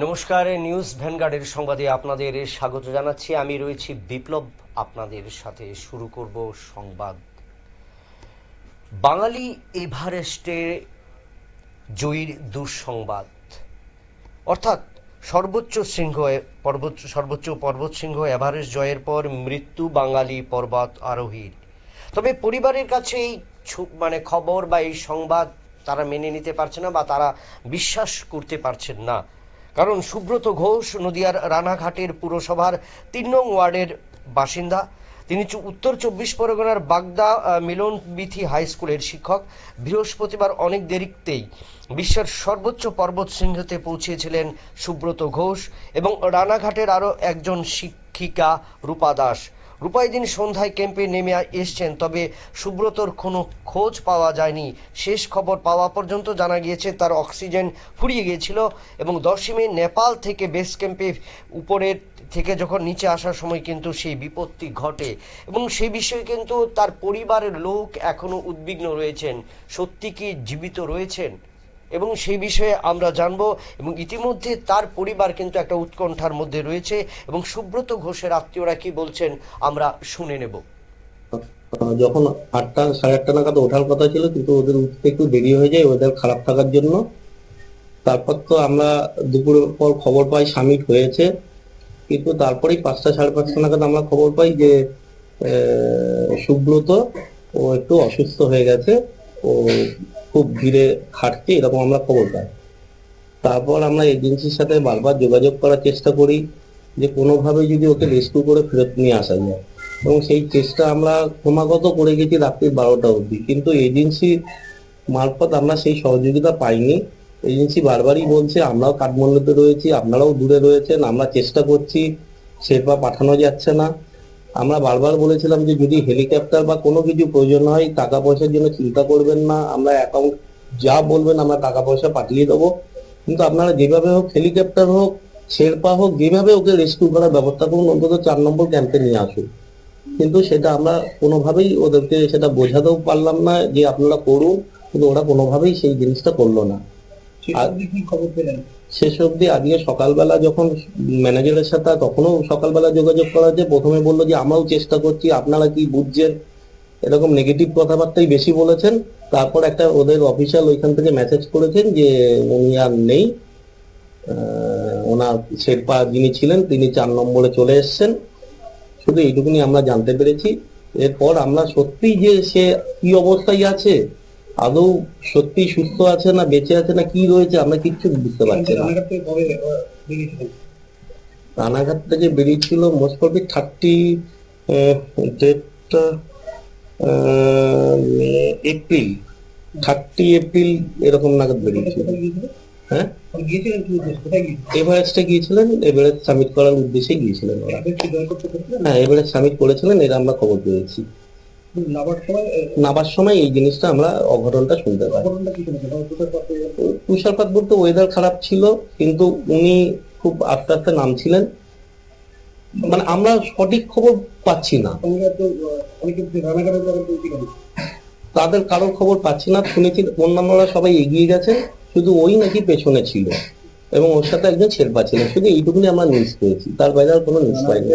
নমস্কার, নিউজ ভ্যানগার্ডের সংবাদে আপনাদের স্বাগত জানাচ্ছি। আমি রয়েছি বিপ্লব, আপনাদের সাথে শুরু করব সংবাদ। বাঙালি এভারেস্টে জয়ীর দুঃসংবাদ। অর্থাৎ সর্বোচ্চ শৃঙ্গ, পর্বত, সর্বোচ্চ পর্বত শৃঙ্গ, এভারেস্ট জয়ের পর মৃত্যু বাঙালি পর্বত আরোহীর। তবে পরিবারের কাছে এই মানে খবর বা এই সংবাদ তারা মেনে নিতে পারছে না বা তারা বিশ্বাস করতে পারছেন না। কারণ সুব্রত ঘোষ নদিয়ার রানাঘাটের পুরসভার তিন নং ওয়ার্ডের বাসিন্দা। তিনি উত্তর চব্বিশ পরগনার বাগদা মিলন বিথি হাই স্কুলের শিক্ষক। বৃহস্পতিবার অনেক দেরিতেই বিশ্বের সর্বোচ্চ পর্বত সিংহতে পৌঁছেছিলেন সুব্রত ঘোষ এবং রানাঘাটের আরও একজন শিক্ষিকা রূপা দাস। রূপা দিন সন্ধ্যায় ক্যাম্পে নেমে এসছেন, তবে সুব্রতর কোনো খোঁজ পাওয়া যায়নি। শেষ খবর পাওয়া পর্যন্ত জানা গিয়েছে, তার অক্সিজেন ফুরিয়ে গিয়েছিল এবং দশই মে নেপাল থেকে বেস ক্যাম্পে উপরের থেকে যখন নিচে আসার সময় কিন্তু সেই বিপত্তি ঘটে এবং সেই বিষয়ে কিন্তু তার পরিবারের লোক এখনও উদ্বিগ্ন রয়েছেন। সত্যি কি জীবিত রয়েছেন? এবং সেই বিষয়ে আমরা জানব এবং ইতিমধ্যে তার পরিবার কিন্তু একটা উৎকণ্ঠার মধ্যে রয়েছে এবং সুব্রত ঘোষের আত্মীয়রা কি বলছেন আমরা শুনে নেব। যখন আটটা, সাড়ে আটটা নাগাদ ওঠার কথা ছিল, কিন্তু ওদের উঠতে একটু দেরি হয়ে যায় ওদের খারাপ থাকার জন্য। তারপর তো আমরা দুপুরের পর খবর পাই সামিট হয়েছে, কিন্তু তারপরেই পাঁচটা, সাড়ে পাঁচটা নাগাদ আমরা খবর পাই যে সুব্রত ও একটু অসুস্থ হয়ে গেছে। ও খুব ধীরে হাঁটছে এরকম আমরা খবর পাই। তারপর আমরা এজেন্সির সাথে বারবার যোগাযোগ করার চেষ্টা করি যে কোনোভাবে যদি ওকে রেস্কিউ করে ফেরত নিয়ে আসা যায়। এবং সেই চেষ্টা আমরা ক্রমাগত করে গেছি রাত্রি বারোটা অবধি। কিন্তু এজেন্সি মারফত আমরা সেই সহযোগিতা পাইনি। এজেন্সি বারবারই বলছে, আমরাও কাঠমান্ডুতে রয়েছি, আপনারাও দূরে রয়েছেন, আমরা চেষ্টা করছি সেবা পাঠানো যাচ্ছে না। আমরা বারবার বলেছিলাম যে যদি হেলিকপ্টার বা কোনো কিছু প্রয়োজন হয়, টাকা পয়সার জন্য চিন্তা করবেন না। আমরা অ্যাকাউন্ট যা বলবেন, আমরা টাকা পয়সা পাঠিয়ে দেবো। কিন্তু আপনারা যেভাবে হোক হেলিকপ্টার হোক, শেরপা হোক, যেভাবে ওকে রেস্কিউ করার ব্যবস্থা করুন, অন্তত চার নম্বর ক্যাম্পে নিয়ে আসুন। কিন্তু সেটা আমরা কোনোভাবেই ওদেরকে সেটা বোঝাতেও পারলাম না যে আপনারা করুন, কিন্তু ওরা কোনোভাবেই সেই জিনিসটা করল না। শেষ অবধি আজকে সকালবেলা যখন ম্যানেজারের সাথে তখনও সকালবেলা যোগাযোগ করা হয়েছে প্রথমে বলল যে আমরাও চেষ্টা করছি আপনারা কি বুঝছেন? এরকম নেগেটিভ কথাবার্তাই বেশি বলেছেন। তারপর একটা ওদের অফিসিয়াল ওইখান থেকে মেসেজ করেছেন যে উনি আর নেই। আহ, ওনার শেরপা যিনি ছিলেন তিনি চার নম্বরে চলে এসেছেন। শুধু এইটুকুনি আমরা জানতে পেরেছি। এরপর আমরা সত্যি যে সে কি অবস্থায় আছে আদৌ সত্যি সুস্থ আছে না বেঁচে আছে না কি রয়েছে আমরা কিচ্ছু বুঝতে পারছি না। রানাঘাট থেকে আহ, বেরিয়েছিল? মোস্ট প্রবলি থার্টি ডেটটা এপ্রিল। থার্টি এপ্রিল এরকম নাগাদ বেরিয়েছিল। হ্যাঁ? এভারেস্টে গিয়েছিলেন এভারেস্ট সামিট করার উদ্দেশ্যে গিয়েছিলেন হ্যাঁ এভারেস্ট সামিট করেছিলেন এটা আমরা খবর পেয়েছি। নামার সময় এই জিনিসটা আমরা অঘটনটা শুনতে পাই। তুষারপাত বলতে ওয়েদার খারাপ ছিল কিন্তু উনি খুব আস্তে আস্তে নামছিলেন। মানে আমরা সঠিক খবর পাচ্ছি না। তাদের কারোর খবর পাচ্ছি না শুনেছি অন্যান্যরা সবাই এগিয়ে গেছেন শুধু ওই নাকি পেছনে ছিল এবং ওর সাথে একজন শেরপা ছিলেন শুধু এইটুকুনি আমরা নিউজ পেয়েছি তার বাইরে আর কোনো নিউজ পাইনি।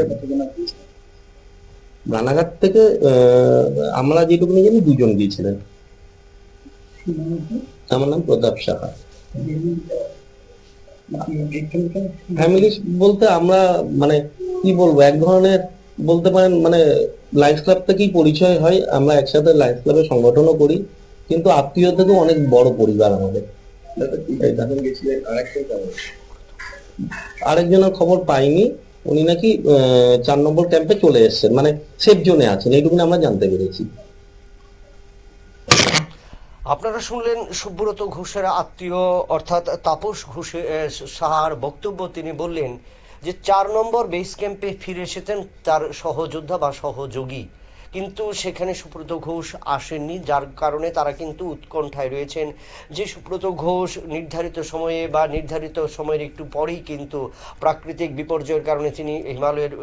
রানাঘাট থেকে আমরা যেটুকুনি জানি দুজন গিয়েছিলেন। আমার নাম প্রতাপ সাহা। ফ্যামিলি বলতে আমরা মানে কি বলব এক ধরনের বলতে পারেন মানে লাইফ ক্লাব থেকেই পরিচয় হয়। আমরা একসাথে লাইফ ক্লাবে সংগঠনও করি কিন্তু আত্মীয় থেকেও অনেক বড় পরিবার আমাদের। আরেকজনের খবর পাইনি। উনি নাকি চার নম্বর ক্যাম্পে চলে এসছেন মানে সেফ জোনে আছেন এইটুকু আমরা জানতে পেরেছি। আপনারা শুনলেন সুব্রত ঘোষের আত্মীয়, অর্থাৎ তাপস ঘোষের সাহার বক্তব্য, তিনি বললেন যে, চার নম্বর বেস ক্যাম্পে ফিরে এসেছেন তার সহযোদ্ধা বা সহযোগী। কিন্তু সেখানে সুব্রত ঘোষ আসেননি, যার কারণে তারা কিন্তু উৎকণ্ঠায় রয়েছেন। যে সুব্রত ঘোষ নির্ধারিত সময়ে বা নির্ধারিত সময়ের একটু পরেই কিন্তু প্রাকৃতিক বিপর্যয়ের কারণে তিনি হিমালয়ের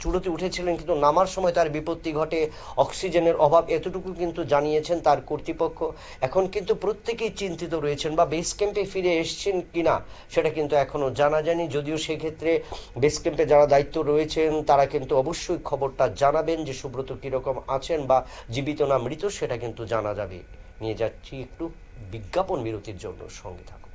চূড়োতে উঠেছিলেন, কিন্তু নামার সময় তার বিপত্তি ঘটে। অক্সিজেনের অভাব এতটুকু কিন্তু জানিয়েছেন তার কর্তৃপক্ষ। এখন কিন্তু প্রত্যেকেই চিন্তিত রয়েছেন বা বেস ক্যাম্পে ফিরে এসছেন কিনা, সেটা কিন্তু এখনও জানা যায়নি। যদিও সেক্ষেত্রে বেস ক্যাম্পে যারা দায়িত্ব রয়েছেন, তারা কিন্তু অবশ্যই খবরটা জানাবেন যে সুব্রত কীরকম আছেন বা জীবিত না মৃত, সেটা কিন্তু জানা যাবে। নিয়ে যাচ্ছি একটু বিজ্ঞাপন বিরতির জন্য সঙ্গে থাকুন।